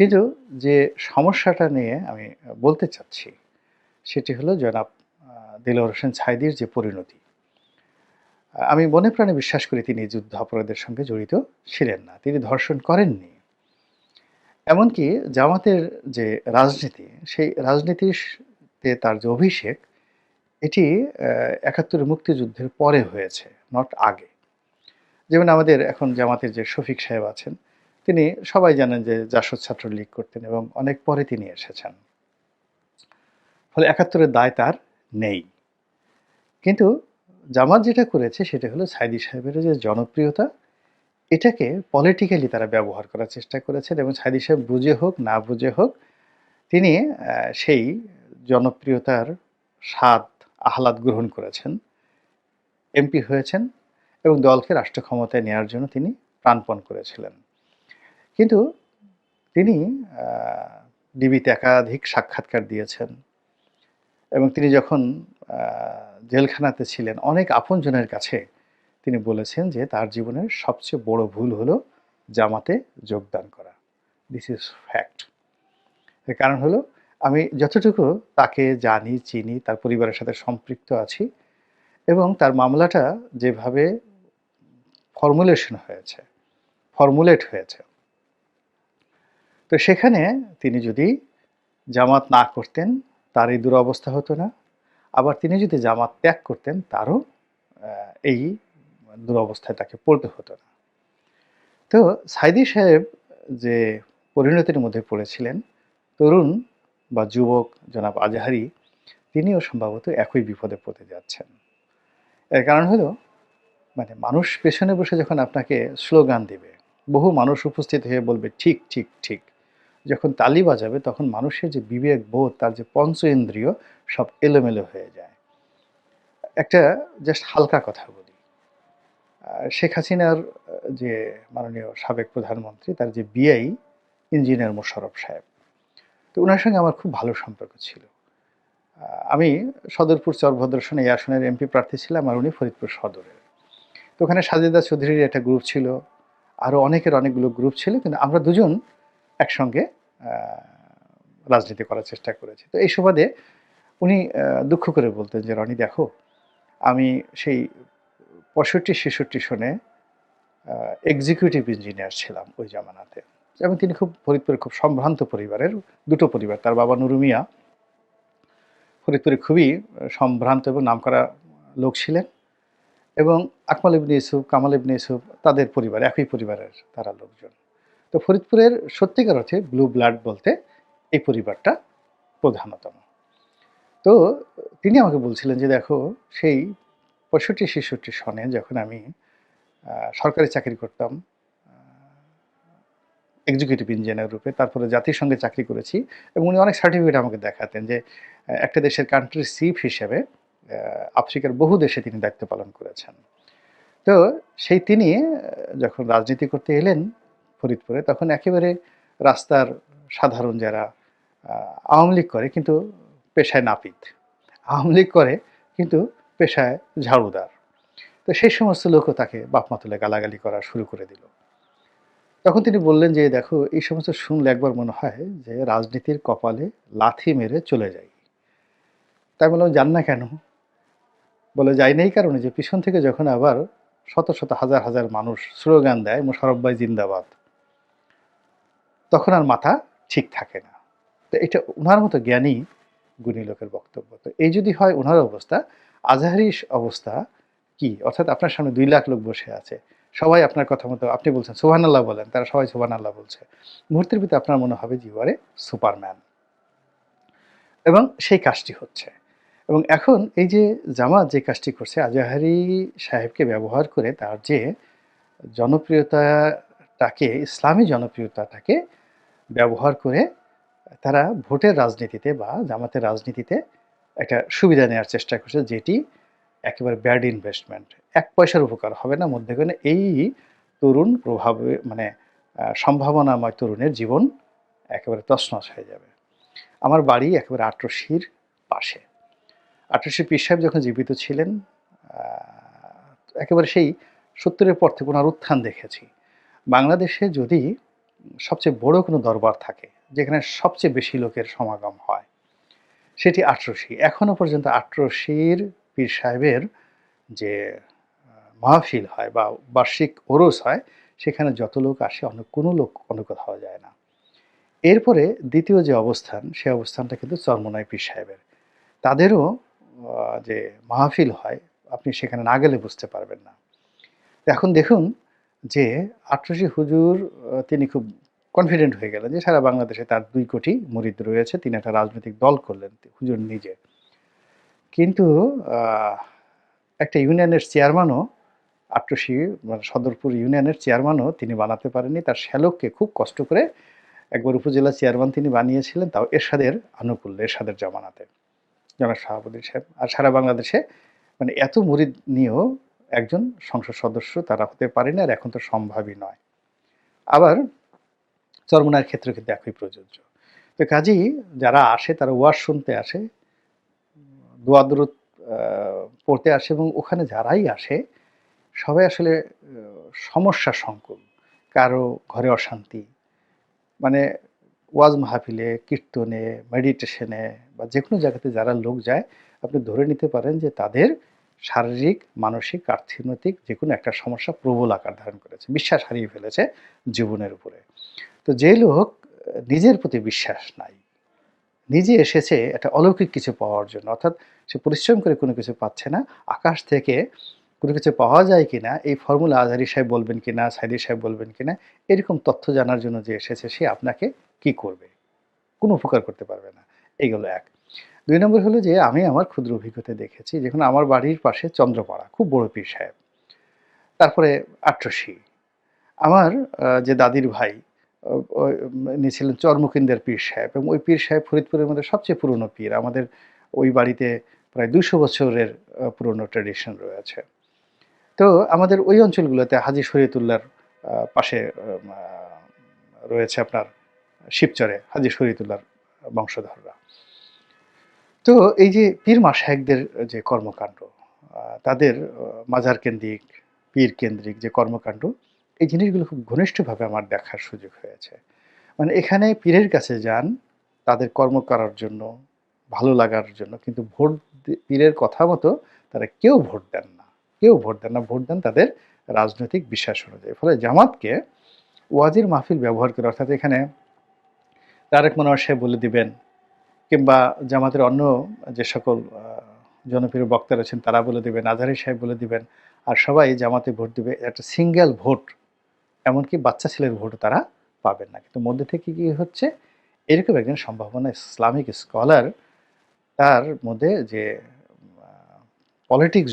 কিন্তু যে সমস্যাটা নিয়ে আমি বলতে চাচ্ছি, সেটি হলো জনাব দিলওয়ার হোসেন ছাইদির যে পরিণতি। আমি মনে প্রাণে বিশ্বাস করি তিনি যুদ্ধ অপরাধের সঙ্গে জড়িত ছিলেন না, তিনি ধর্ষণ করেননি। এমনকি জামাতের যে রাজনীতি, সেই রাজনীতিতে তার যে অভিষেক, এটি একাত্তরের মুক্তিযুদ্ধের পরে হয়েছে, নট আগে। যেমন আমাদের এখন জামাতের যে শফিক সাহেব আছেন তিনি সবাই জানেন যে জাসদ ছাত্র লীগ করতেন এবং অনেক পরে তিনি এসেছেন। ফলে একাত্তরের দায় তার নেই। কিন্তু জামাত যেটা করেছে সেটা হলো সাইদি সাহেবের যে জনপ্রিয়তা, এটাকে পলিটিক্যালি তারা ব্যবহার করার চেষ্টা করেছেন এবং সাইদি সাহেব বুঝে হোক, না বুঝে হোক, তিনি সেই জনপ্রিয়তার স্বাদ, আহ্লাদ গ্রহণ করেছেন। এমপি হয়েছেন এবং দলকে রাষ্ট্র ক্ষমতায় নেওয়ার জন্য তিনি প্রাণপণ করেছিলেন। কিন্তু তিনি ডিবিতে একাধিক সাক্ষাৎকার দিয়েছেন এবং তিনি যখন জেলখানাতে ছিলেন, অনেক আপনজনের কাছে তিনি বলেছেন যে তার জীবনের সবচেয়ে বড় ভুল হলো জামাতে যোগদান করা। দিস ইজ ফ্যাক্ট এর কারণ হলো, আমি যতটুকু তাকে জানি, চিনি, তার পরিবারের সাথে সম্পৃক্ত আছি এবং তার মামলাটা যেভাবে ফর্মুলেশন হয়েছে ফর্মুলেট হয়েছে তো সেখানে তিনি যদি জামাত না করতেন, তার এই দুরবস্থা হতো না। আবার তিনি যদি জামাত ত্যাগ করতেন, তারও এই দুরবস্থায় তাকে পড়তে হতো না। তো সাইদি সাহেব যে পরিণতির মধ্যে পড়েছিলেন, তরুণ বা যুবক জনাব আজহারি, তিনিও সম্ভবত একই বিপদে পড়তে যাচ্ছেন। এর কারণ হলো মানে মানুষ পেছনে বসে যখন আপনাকে স্লোগান দিবে, বহু মানুষ উপস্থিত হয়ে বলবে, ঠিক ঠিক ঠিক। যখন তালি বাজাবে, তখন মানুষের যে বিবেক বোধ তার যে পঞ্চ ইন্দ্রিয় সব এলোমেলো হয়ে যায়। একটা জাস্ট হালকা কথা বলি। শেখ হাসিনার যে মাননীয় সাবেক প্রধানমন্ত্রী, তার যে বিআই ইঞ্জিনিয়ার মোশাররফ সাহেব, তো ওনার সঙ্গে আমার খুব ভালো সম্পর্ক ছিল। আমি সদরপুর চরভদ্রসন এই আসনের এমপি প্রার্থী ছিলাম আর উনি ফরিদপুর সদরের। তো ওখানে সাজেদা চৌধুরীর একটা গ্রুপ ছিল। আরও অনেকের অনেকগুলো গ্রুপ ছিল, কিন্তু আমরা দুজন একসঙ্গে রাজনীতি করার চেষ্টা করেছি। তো এই সুবাদে উনি দুঃখ করে বলতেন যে, রনি, দেখো, আমি সেই পঁয়ষট্টি, ছেষট্টি সনে এক্সিকিউটিভ ইঞ্জিনিয়ার ছিলাম ওই জামানাতে। এবং তিনি খুব ফরিদপুরের খুব সম্ভ্রান্ত পরিবারের দুটো পরিবার, তার বাবা নুরুমিয়া ফরিদপুরে খুবই সম্ভ্রান্ত এবং নামকরা লোক ছিলেন। এবং আকমাল ইবনে ইউসুফ, কামাল ইবনে ইউসুফ, তাদের পরিবার, একই পরিবারের তারা লোকজন। তো ফরিদপুরের সত্যিকার অর্থে ব্লু ব্লাড বলতে এই পরিবারটা প্রধানতম। তো তিনি আমাকে বলছিলেন যে, দেখো, সেই পঁয়ষট্টি, ছেষট্টি সনে যখন আমি সরকারি চাকরি করতাম এক্সিকিউটিভ ইঞ্জিনিয়ার রূপে, তারপরে জাতিসংঘে চাকরি করেছি এবং উনি অনেক সার্টিফিকেট আমাকে দেখাতেন যে একটা দেশের কান্ট্রি চিফ হিসেবে আফ্রিকার বহু দেশে তিনি দায়িত্ব পালন করেছেন। তো সেই তিনি যখন রাজনীতি করতে এলেন ফরিদপুরে, তখন একেবারে রাস্তার সাধারণ যারা আওয়ামী লীগ করে কিন্তু পেশায় নাপিত। আওয়ামী লীগ করে কিন্তু পেশায় ঝাড়ুদার। তো সেই সমস্ত লোকও তাকে বাপমা তুলে গালাগালি করা শুরু করে দিল। তখন তিনি বললেন যে, দেখো, এই সমস্ত শুনলে একবার মনে হয় যে, রাজনীতির কপালে লাথি মেরে চলে যাই। তাই বললাম, যান না কেন? বলে, যাই না এই কারণে যে, পিছন থেকে যখন আবার শত শত হাজার হাজার মানুষ স্লোগান দেয় মোশারফ ভাই জিন্দাবাদ। তখন আর মাথা ঠিক থাকে না। তো এটা ওনার মতো জ্ঞানী গুণী লোকের বক্তব্য। তো এই যদি হয় ওনার অবস্থা আজহারি অবস্থা কি? অর্থাৎ আপনার সামনে দুই লাখ লোক বসে আছে। সবাই আপনার কথা মতো, আপনি বলছেন সুহান আল্লাহ বলেন, তারা সবাই সুহান আল্লাহ বলছে। মুহূর্তের ভিতরে আপনার মনে হবে জীবনে সুপারম্যান এবং সেই কাজটি হচ্ছে। এবং এখন এই যে জামাত যে কাজটি করছে, আজাহারি সাহেবকে ব্যবহার করে তার যে জনপ্রিয়তাটাকে, ইসলামী জনপ্রিয়তাটাকে ব্যবহার করে তারা ভোটের রাজনীতিতে বা জামাতের রাজনীতিতে একটা সুবিধা নেওয়ার চেষ্টা করছে, যেটি একেবারে ব্যাড ইনভেস্টমেন্ট এক পয়সার উপকার হবে না মধ্যেখানে এই তরুণ প্রভাবে মানে সম্ভাবনাময় তরুণের জীবন একেবারে তছনছ হয়ে যাবে। আমার বাড়ি একেবারে আটরশির পাশে। আটরশি পীর সাহেব যখন জীবিত ছিলেন একেবারে সেই সত্তরের পর থেকে ওনার উত্থান দেখেছি। বাংলাদেশে যদি সবচেয়ে বড় কোনো দরবার থাকে, যেখানে সবচেয়ে বেশি লোকের সমাগম হয়, সেটি আটরশি এখনও পর্যন্ত আটরশির পীর সাহেবের যে মাহফিল হয় বা বার্ষিক ওরস হয়, সেখানে যত লোক আসে, অন্য কোনো লোক অন্য কোথাও যায় না। এরপরে দ্বিতীয় যে অবস্থান, সে অবস্থানটা কিন্তু চরমনাই পীর সাহেবের। তাদেরও যে মাহফিল হয়, আপনি সেখানে না গেলে বুঝতে পারবেন না। এখন দেখুন যে আটরশি হুজুর তিনি খুব কনফিডেন্ট হয়ে গেলেন যে সারা বাংলাদেশে তার দুই কোটি মুরিদ রয়েছে। তিনি একটা রাজনৈতিক দল করলেন হুজুর নিজে। কিন্তু একটা ইউনিয়নের চেয়ারম্যানও আটরশি মানে সদরপুর ইউনিয়নের চেয়ারম্যানও তিনি বানাতে পারেননি। তার শ্যালককে খুব কষ্ট করে একবার উপজেলা চেয়ারম্যান তিনি বানিয়েছিলেন, তাও এরশাদের আনুকূল্য, এরশাদের জামানাতে। জনাব শাহাবুদ্দিন সাহেব, আর সারা বাংলাদেশে মানে এত মুরিদ নিয়েও একজন সংসদ সদস্য তারা হতে পারেনি আর এখন তো সম্ভবই নয়। আবার চরমনার ক্ষেত্রে কিন্তু একই প্রযোজ্য। তো কাজেই যারা আসে, তারা ওয়াজ শুনতে আসে, দোয়া দূরত পড়তে আসে, এবং ওখানে যারাই আসে, সবাই আসলে সমস্যা সংকুল, কারও ঘরে অশান্তি মানে ওয়াজ মাহফিলে, কীর্তনে, মেডিটেশনে, বা যে কোনো জায়গাতে যারা লোক যায়, আপনি ধরে নিতে পারেন যে তাদের শারীরিক, মানসিক অর্থনৈতিক যে কোনো একটা সমস্যা প্রবল আকার ধারণ করেছে, বিশ্বাস হারিয়ে ফেলেছে জীবনের উপরে। তো যে লোক নিজের প্রতি বিশ্বাস নাই, নিজে এসেছে একটা অলৌকিক কিছু পাওয়ার জন্য, অর্থাৎ সে পরিশ্রম করে কোনো কিছু পাচ্ছে না, আকাশ থেকে কোনো কিছু পাওয়া যায় কি না এই ফর্মুলা আজহারি সাহেব বলবেন কি না সাইদি সাহেব বলবেন কি না এরকম তথ্য জানার জন্য যে এসেছে সে আপনাকে কি করবে? কোনো উপকার করতে পারবে না। এইগুলো এক। দুই নম্বর হলো যে আমি আমার ক্ষুদ্র অভিজ্ঞতা দেখেছি যেখানে আমার বাড়ির পাশে চন্দ্রপাড়া খুব বড় পীর সাহেব। তারপরে আট্রসি। আমার যে দাদির ভাই আহ, ওই, উম, ইনি ছিলেন চরমুকিন্দের পীর সাহেব এবং ওই পীর সাহেব ফরিদপুরের মধ্যে সবচেয়ে পুরনো পীর। আমাদের ওই বাড়িতে প্রায় দুশো বছরের পুরনো ট্র্যাডিশন রয়েছে। তো আমাদের ওই অঞ্চলগুলোতে হাজি শরীয়তুল্লাহর পাশে রয়েছে আপনার শিবচরে হাজি শরীয়তুল্লাহর বংশধররা। তো এই যে পীর মাসাহেকদের যে কর্মকাণ্ড তাদের মাজার কেন্দ্রিক, পীর কেন্দ্রিক যে কর্মকাণ্ড, এই জিনিসগুলো খুব ঘনিষ্ঠভাবে আমার দেখার সুযোগ হয়েছে। মানে এখানে পীরের কাছে যান, তাদের কর্ম করার জন্য, ভালো লাগার জন্য, কিন্তু ভোট পীরের কথা মতো তারা কেউ ভোট দেন না। কেউ ভোট দেন না, ভোট দেন তাদের রাজনৈতিক বিশ্বাস অনুযায়ী। ফলে জামাতকে ওয়াজির মাহফিল ব্যবহার করে, অর্থাৎ এখানে তারেক মনোয়ার সাহেব বলে দিবেন কিংবা জামাতের অন্য যে সকল জনপ্রিয় বক্তা রয়েছেন তারা বলে দেবেন, আজহারি সাহেব বলে দিবেন, আর সবাই জামাতে ভোট দেবে, একটা সিঙ্গেল ভোট এমনকি বাচ্চা ছেলের ভোট তারা পাবেন না। কিন্তু মধ্যে থেকে কি হচ্ছে? এরকম একজন সম্ভাবনা ইসলামিক স্কলার তার মধ্যে যে পলিটিক্স